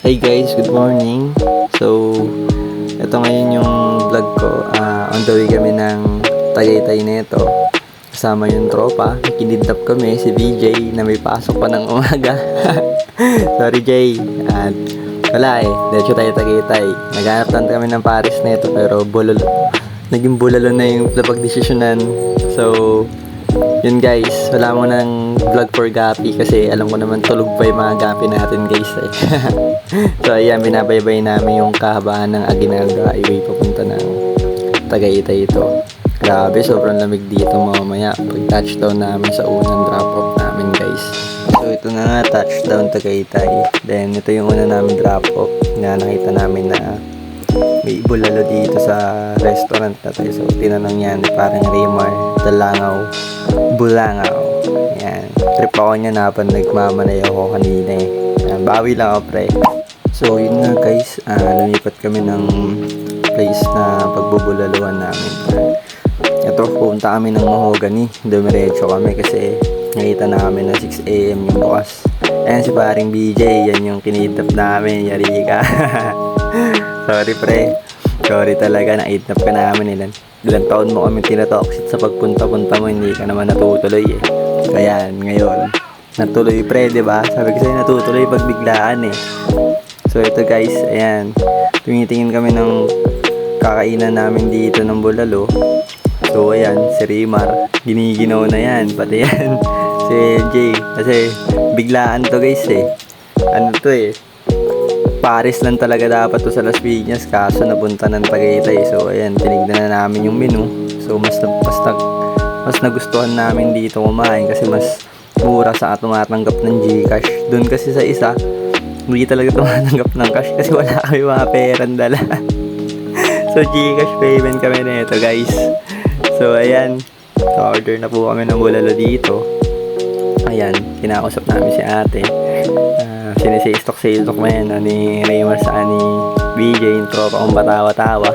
Hey guys, good morning. So, ito ngayon yung vlog ko. Ah, on the way kami ng Tagaytay nito. Kasama yung tropa. Kinidnap kami si BJ na may pasok pa ng umaga. Sorry Jay. At wala eh. Diretso tayo Tagaytay. Naghanap lang kami ng Paris nito pero bulalo. Naging bulalo na yung napagdesisyonan. So, yun guys, wala mo ng vlog for Gapi kasi alam ko naman tulog pa yung mga Gapi natin guys eh. so ayan, binabaybay namin yung kahabaan ng Aguinaldo Highway papunta ng Tagaytay ito. Grabe, sobrang lamig dito mamaya pag touchdown namin sa unang drop off namin guys. So ito na nga, touchdown Tagaytay. Then ito yung una namin drop off na nakita namin na may bulalo dito sa restaurant na tayo. So, tinanong yan, parang Raymar, Dalangaw, Bulangaw. Yan. Trip ako niya na pa nagmamanay ako kanina eh. Yan, bawi lang ako pre. So, yun nga guys, ah, lumipat kami ng place na pagbubulaluan namin. Ito, pumunta kami ng Mahogany. Dumiretso kami kasi nakita namin na 6am yung bukas. Ayan si paring BJ, yan yung kinidnap namin, yari ka. Sorry pre. Sorry talaga, na-8 ka namin ilan. Ilang taon mo kami tinatoksit sa pagpunta-punta mo, hindi ka naman natutuloy eh. Kaya ngayon, natuloy pre, di ba? Sabi ko sa'yo natutuloy pag biglaan eh. So ito guys, ayan. Tumitingin kami ng kakainan namin dito ng bulalo. So ayan, si Rimar, giniginaw na yan, pati yan. si Jay, kasi biglaan to guys eh. Ano to eh, Paris lang talaga dapat to sa Las Piñas kaso napunta ng Tagaytay. So ayan, tinignan na namin yung menu. So mas mas mas nagustuhan namin dito kumain kasi mas mura sa tumatanggap ng GCash. Doon kasi sa isa, hindi talaga tumatanggap ng cash kasi wala kami mga perang dala. so GCash payment kami na ito guys. So ayan, order na po kami ng bulalo dito. Ayan, kinakausap namin si ate. Uh, sinisistok sa iltok mo yan ah, ni Raymar sa ni BJ, yung tropa kong batawa-tawa.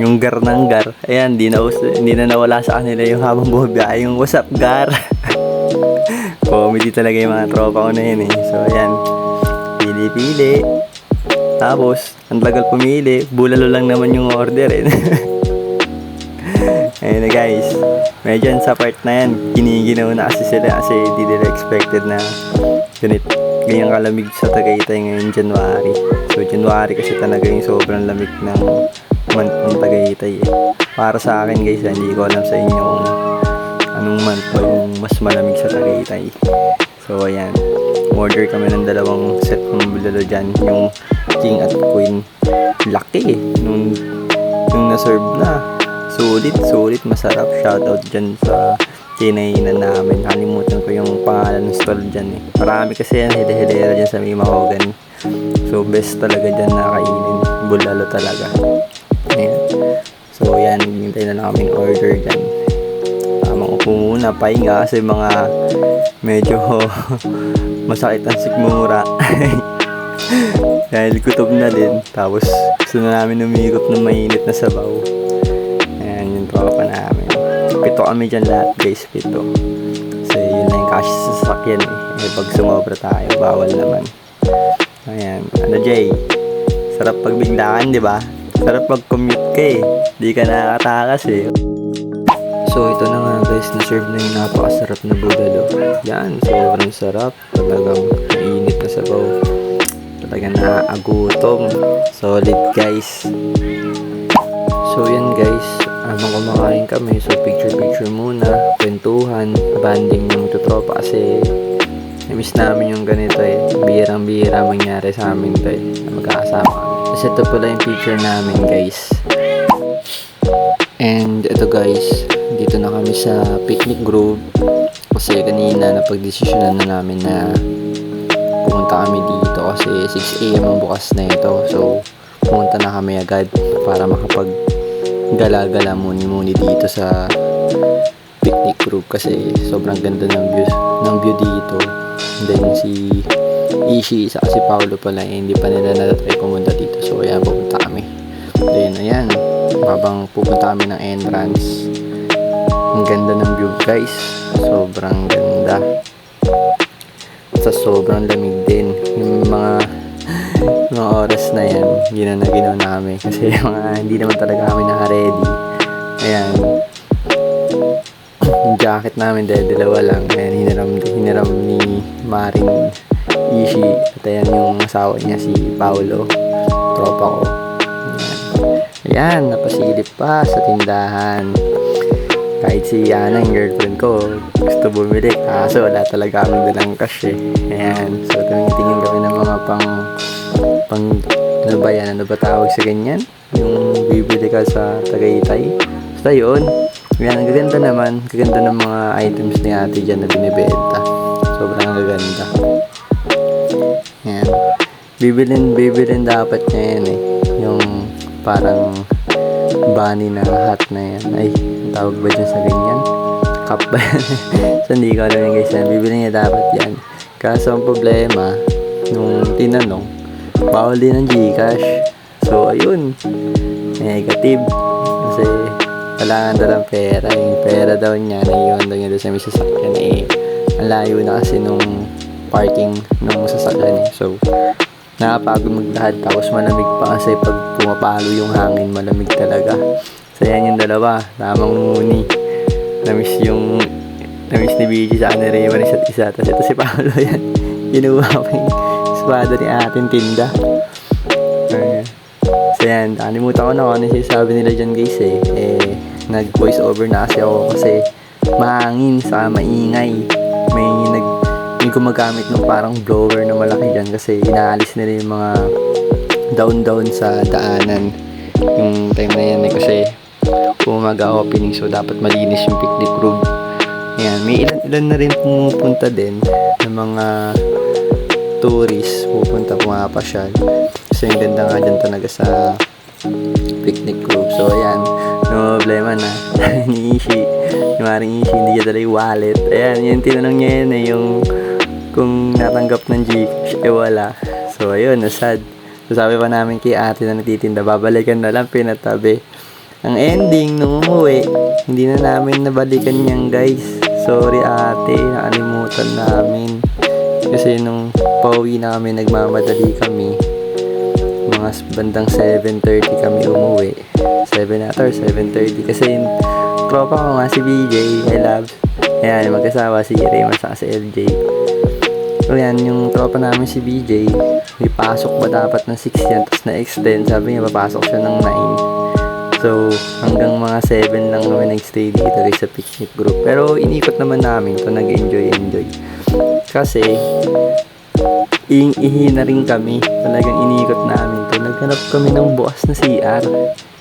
Yung gar ng gar. Ayan, di na, hindi na nawala sa kanila yung habang buhabiya. Yung what's up gar? Comedy talaga yung mga tropa ko na yun eh. So ayan, pili-pili. Tapos, ang tagal pumili, bulalo lang naman yung order eh. Ayun na guys, medyo sa part na yan, kiniginaw na kasi sila kasi di nila expected na ganit, ganyang kalamig sa Tagaytay ngayon January. So January kasi talaga yung sobrang lamig ng month ng Tagaytay eh. Para sa akin guys, hindi ko alam sa inyo kung anong month ba yung mas malamig sa Tagaytay. So ayan, order kami ng dalawang set ng bulalo dyan, yung King at Queen. Laki eh, nung, yung na-serve na. Sulit, sulit, masarap. Shoutout dyan sa kinainan namin. Kalimutan ko yung pangalan ng stall dyan eh. Marami kasi yan, hide-hidera dyan sa may. So, best talaga dyan na kainin. Bulalo talaga. Ayan. So, yan. Hintay na lang kaming order dyan. Tamang upo muna. Pahinga kasi mga medyo masakit ang sikmura. Dahil kutob na din. Tapos, gusto na namin umikot ng mainit na sabaw. Kami dyan lahat guys, pito. Kasi yun na yung cash sa sasakyan eh. Eh pag sumobra tayo, bawal naman. Ayan. Ano Jay? Sarap pag biglaan, di ba? Sarap pag commute ka eh. Di ka nakakatakas eh. So ito na nga guys, na-serve na yung napakasarap na bulalo. Yan, sobrang sarap. Talagang mainit na sabaw. Talagang nakaagutom. Solid guys. So yan guys, habang kumakain kami, so picture-picture muna, kwentuhan, banding yung tutropa kasi na-miss namin yung ganito eh. Bihirang-bihira mangyari sa amin to eh, na magkakasama. Kasi ito pala yung picture namin guys. And ito guys, dito na kami sa picnic grove kasi kanina napagdesisyonan na namin na pumunta kami dito kasi 6am ang bukas na ito. So, pumunta na kami agad para makapag gala-gala muni-muni dito sa picnic group kasi sobrang ganda ng view ng view dito. And then si Ishi, sa si Paolo pala eh, hindi pa nila natatry pumunta dito. So ayan, pupunta kami. Then ayan, habang pupunta kami ng entrance, ang ganda ng view guys. Sobrang ganda. Sa sobrang lamig din. Yung mga mga oras na yan, ginawa na ginawa namin. Kasi mga hindi naman talaga kami naka-ready. Ayan. Yung jacket namin dahil dalawa lang. Ayan, hiniram, hiniram ni Marin Ishi. At ayan yung asawa niya, si Paolo. Tropa ko. Ayan. Ayan, napasilip pa sa tindahan. Kahit si Ana, yung girlfriend ko, gusto bumili. Kaso wala talaga kami dalang cash eh. Ayan. So, tumingin kami ng mga pang pang ano ba yan? Ano ba tawag sa ganyan? Yung bibili ka sa Tagaytay. Basta yun. Yan, ang gaganda naman. Gaganda ng mga items ni ate dyan na binibenta. Sobrang gaganda. Yan. Bibilin, bibilin dapat niya yan eh. Yung parang bunny na hat na yan. Ay, tawag ba dyan sa ganyan? Cup ba yan? so, hindi ko alam yung guys yan. Bibili niya dapat yan. Kaso ang problema, nung tinanong, bawal din ng Gcash. So, ayun. Negative. Kasi, kailangan daw ng pera. Yung pera daw niya, naiwan daw niya doon sa may sasakyan. Eh, ang layo na kasi nung parking nung sasakyan eh. So, nakapagod maglahad. Tapos malamig pa kasi pag pumapalo yung hangin, malamig talaga. So, yan yung dalawa. Tamang muni. Namiss yung namiss ni BG sa ni Raymond isa't isa. Tapos ito si Paolo yan. Ginuha ko yung espada ni ating tinda. Ayan. So yan, nakalimutan ko na kung ano yung sinasabi nila dyan guys eh. Eh, nag voice over na kasi ako kasi mahangin sa maingay. May nag may gumagamit ng parang blower na malaki dyan kasi inaalis nila yung mga down-down sa daanan. Yung time na yan eh kasi umaga opening so dapat malinis yung picnic room. Ayan, may ilan-ilan na rin pumupunta din ng mga tourists pupunta pumapasyal. Kasi yung ganda nga dyan talaga sa picnic group. So, ayan. No problema na. ni Ishi. Maring Ishi, hindi niya dala yung wallet. Ayan, yung tinanong niya yun eh, yung kung natanggap ng Gcash, eh wala. So, ayun, nasad. So, sabi pa namin kay ate na nagtitinda, babalikan na lang, pinatabi. Ang ending, nung umuwi, hindi na namin nabalikan yan, guys. Sorry ate, nakalimutan namin. Kasi nung pauwi na kami, nagmamadali kami. Mga bandang 7.30 kami umuwi. 7 ata or 7.30. Kasi yung tropa ko nga si BJ, I love. Ayan, magkasawa si Raymond sa si LJ. So yan, yung tropa namin si BJ, may pasok ba dapat ng 6 yan, tapos na-extend, sabi niya papasok siya ng 9. So, hanggang mga 7 lang kami nag-stay dito sa picnic group. Pero inikot naman namin to nag-enjoy, enjoy. Kasi, ing ihi na rin kami. Talagang inikot namin to. Naghanap kami ng bukas na CR.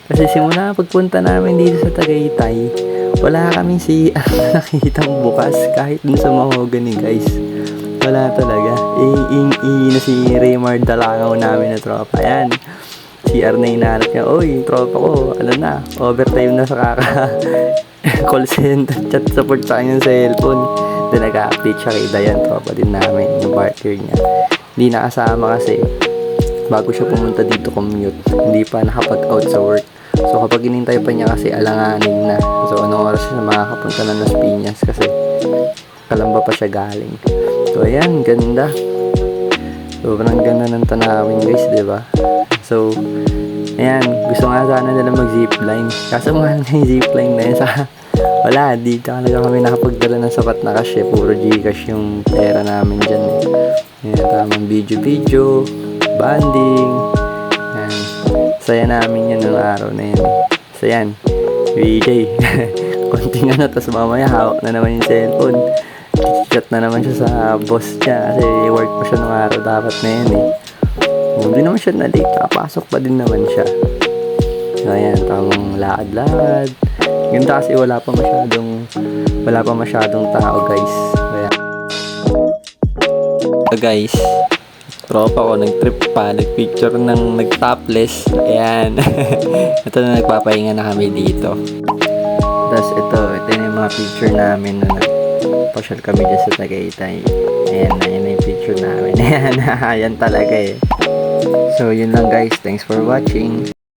Kasi simula pagpunta namin dito sa Tagaytay, wala kaming CR na nakitang bukas kahit dun sa mahogany guys. Wala talaga. Ing ing na si Raymar Dalangaw namin na tropa. Yan. CR na hinahanap niya. Oy, tropa ko, ano na, overtime na sa kaka call center, chat support sa kanyang cellphone. Then nag-update siya kay Dayan, tropa din namin, yung partner niya. Hindi nakasama kasi bago siya pumunta dito commute, hindi pa nakapag-out sa work. So kapag inintay pa niya kasi alanganin na. So anong oras siya makakapunta na Las Piñas kasi kalamba pa siya galing. So ayan, ganda. Sobrang ganda ng tanawin guys, di ba? So, ayan, gusto nga sana nila mag-zipline. Kaso mahal nga yung zipline na yun sa... Wala, di talaga kami nakapagdala ng sapat na cash eh. Puro Gcash yung pera namin dyan eh. Ayan, tamang video-video, banding. Ayan, saya namin yun nung araw na yun. So, yan, VJ. Konting ano, tapos mamaya hawak na naman yung cellphone. Chat na naman siya sa boss niya kasi work pa siya nung araw dapat na yun eh. Hindi naman siya na late, nakapasok pa din naman siya. So, ayan, tamang lakad-lakad. Ganda kasi wala pa masyadong, wala pa masyadong tao, guys. Kaya, so, guys, tropa ko, nag-trip pa, nag-picture ng nag-topless. Ayan. ito na nagpapahinga na kami dito. Tapos ito, ito yung mga picture namin na nag-pasyal kami sa Tagaytay. Ayan na, yun yung picture namin. Ayan, ayan talaga eh. So, yun lang guys. Thanks for watching.